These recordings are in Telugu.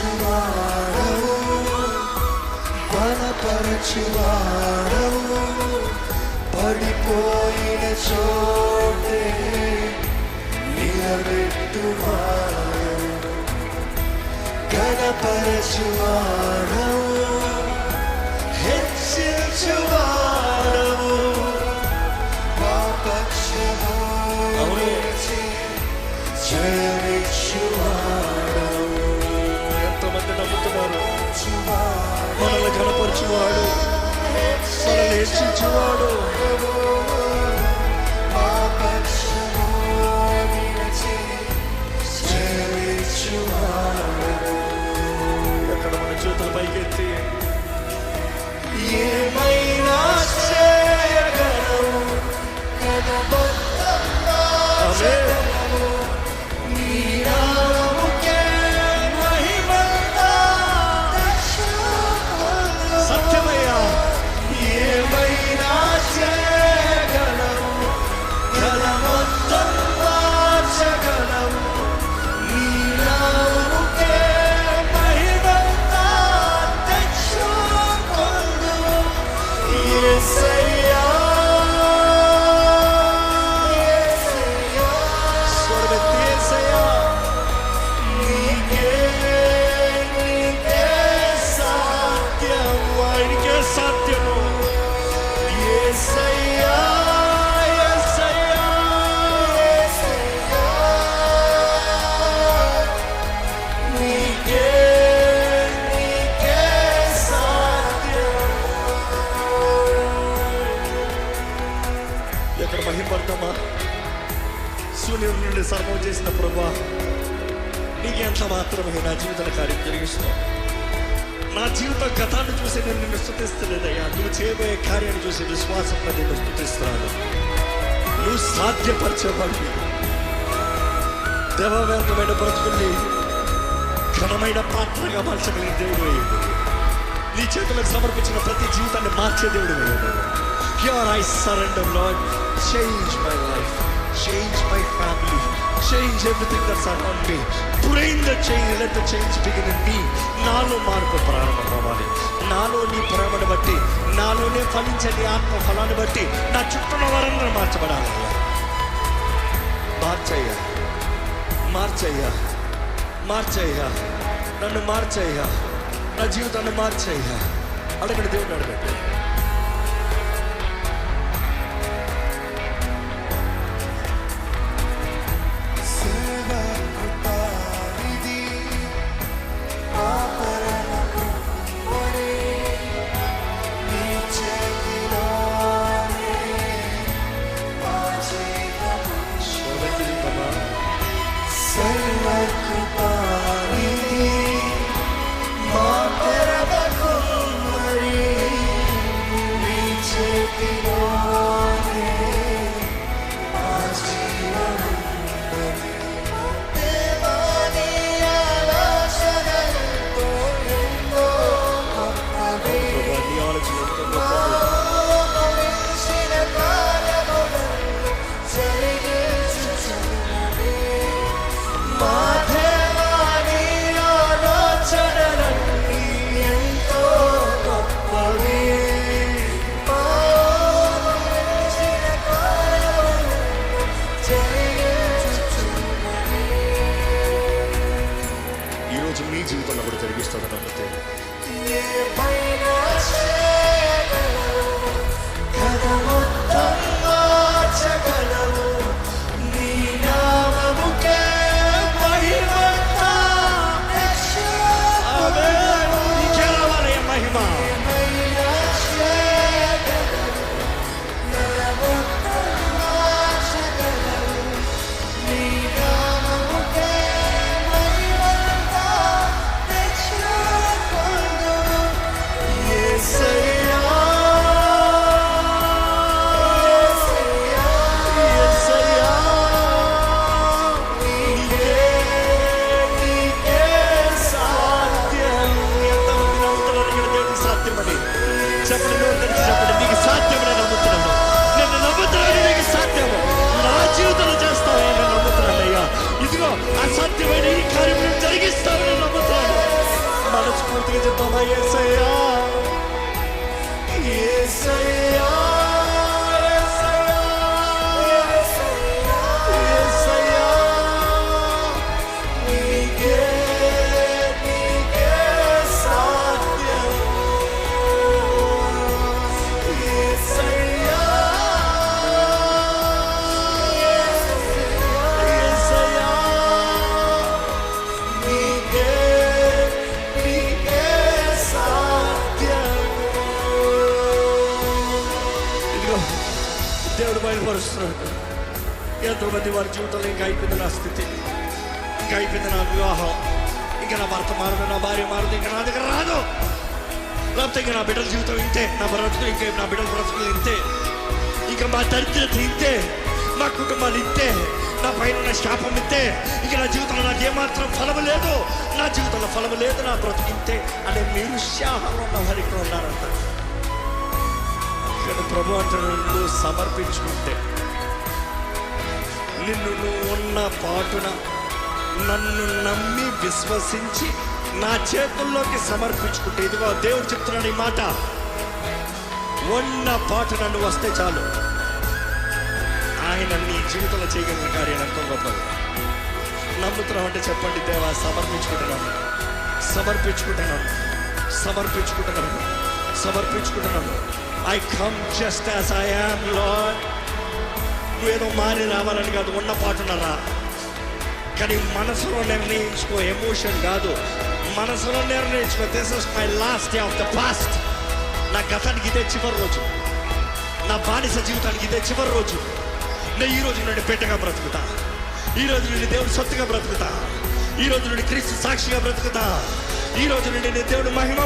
బలపరచువాడవు బలపరచువాడవు పడిపోయిన చోటే నిలబెట్టువా గణపరచువాడవు హెచ్చించువాడవు మా పక్షము జయమిచ్చువాడవు ఎంతమంది నమ్ముతున్నారు మనల్ని కనపరచువాడు మనల్ని హెచ్చించువాడు శూన్యం నుండి సర్వం చేసిన ప్రభా నీకు ఎంత మాత్రమే నా జీవితంలో కార్యం జరిగిస్తున్నావు. నా జీవిత గతాన్ని చూసి నేను నిన్ను స్థుతిస్తలేదయ్యా. నువ్వు చేయబోయే కార్యాన్ని చూసి విశ్వాసంగా నిన్ను స్థుతిస్తున్నాను. నువ్వు సాధ్యపరచబడి దేవవేదమైన బ్రతుకుల్ని ఘనమైన పాత్రగా మార్చగలిగిన దేవుడు అయ్యాడు నీ చేతులకు సమర్పించిన ప్రతి జీవితాన్ని మార్చే దేవుడు అయ్యాడు here I surrender Lord change my Change my family. Change everything that's around me. Bring the change. Let the change begin in me. నాలో మార్పు ప్రారంభం కావాలి నాలో నీ ప్రేమను బట్టి నాలోనే ఫలించే నీ ఆత్మ ఫలాన్ని బట్టి నా చుట్టూ వారందరూ మార్చబడాలి మార్చయ్యా మార్చయ్యా మార్చయ్యా నన్ను మార్చయ్యా నా జీవితాన్ని మార్చయ్యా అడగండి దేవుడు అడగండి foi esse aí. వారి జీవితంలో ఇంకా అయిపోయింది నా స్థితి ఇంకా అయిపోయింది నా వివాహం ఇంకా నా భర్త మారదు నా భార్య మారదు ఇంకా నా దగ్గర రాదు లేకపోతే ఇంకా నా బిడ్డల జీవితం ఇంతే నా బ్రతుకు ఇంకా నా బిడ్డల బ్రతుకులు ఇంతే ఇంకా మా దరిద్రత ఇంతే మా కుటుంబాలు ఇంతే నా పైన శాపం ఇంతే ఇక నా జీవితంలో నాకు ఏమాత్రం ఫలం లేదు నా జీవితంలో ఫలం లేదు నా బ్రతుకు ఇంతే అనే నిరుత్సాహంలో ఉన్న వారు ఇక్కడ ఉన్నారంట ఇక్కడ ప్రభు అంటాడు సమర్పించుకుంటే నిన్ను ఉన్న పాటున నన్ను నమ్మి విశ్వసించి నా చేతుల్లోకి సమర్పించుకుంటే ఇదిగో దేవుడు చెప్తున్నాడు ఈ మాట. ఉన్న పాటు నన్ను వస్తే చాలు. ఆయన నీ జీవితంలో చేయగలిగిన కార్యం ఎంతో గొప్పది నమ్ముతున్నావు అంటే చెప్పండి దేవా సమర్పించుకుంటున్నాను. సమర్పించుకుంటున్నాను. సమర్పించుకుంటున్నాను. సమర్పించుకుంటున్నాను. I come just as I am Lord ఏదో మారి రావాలని కాదు ఉన్న పాటున్నారా కానీ మనసులో నిర్ణయించుకో ఎమోషన్ కాదు. మనసులో నిర్ణయించుకో this is my last day of the past నా గతానికి ఇదే చివరి రోజు. నా బానిస జీవితానికి ఇదే చివరి రోజు. నేను ఈ రోజు నుండి పెట్టగా బ్రతుకుతా. ఈ రోజు నుండి దేవుడు సొత్తుగా బ్రతుకుతా. ఈ రోజు నుండి క్రీస్తు సాక్షిగా బ్రతుకుతా. ఈ రోజు నుండి నేను దేవుడు మహిమ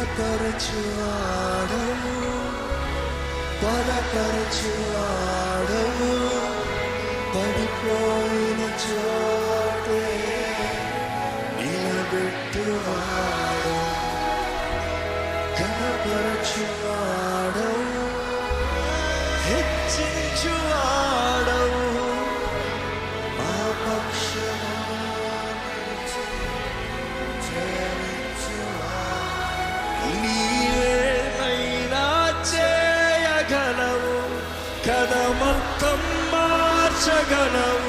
బలపరచువాడవు బలపరచువాడవు పడిపోయిన చో gonna